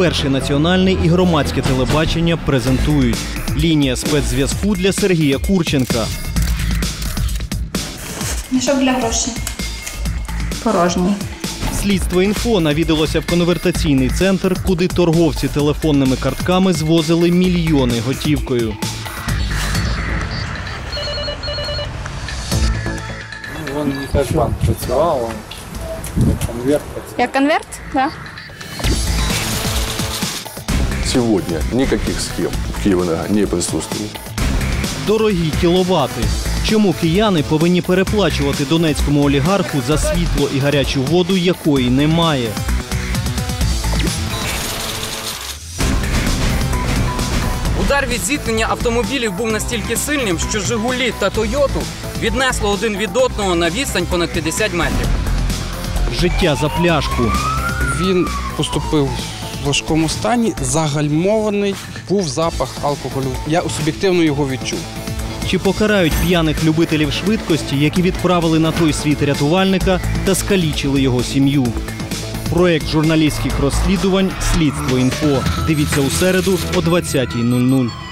Перший національний і громадське телебачення презентують лінія спецзв'язку для Сергія Курченка. Мішок для грошей. Порожній. Слідство інфо навідалося в конвертаційний центр, куди торговці телефонними картками звозили мільйони готівкою. Вон не банк працював, конверт. Як конверт? Так. Сегодня никаких схем в Киево не присутствует. Дорогі кіловати. Чому кияни повинні переплачувати донецькому олігарху за світло і гарячу воду, якої немає? Удар від зіткнення автомобілів був настільки сильним, що Жигулі та Тойоту віднесло один від одного на відстань понад 50 метрів. Життя за пляшку. Він поступив важкому стані, загальмований, був запах алкоголю. Я суб'єктивно його відчув. Чи покарають п'яних любителів швидкості, які відправили на той світ рятувальника та скалічили його сім'ю? Проект журналістських розслідувань Слідство інфо. Дивіться у середу о 20.00.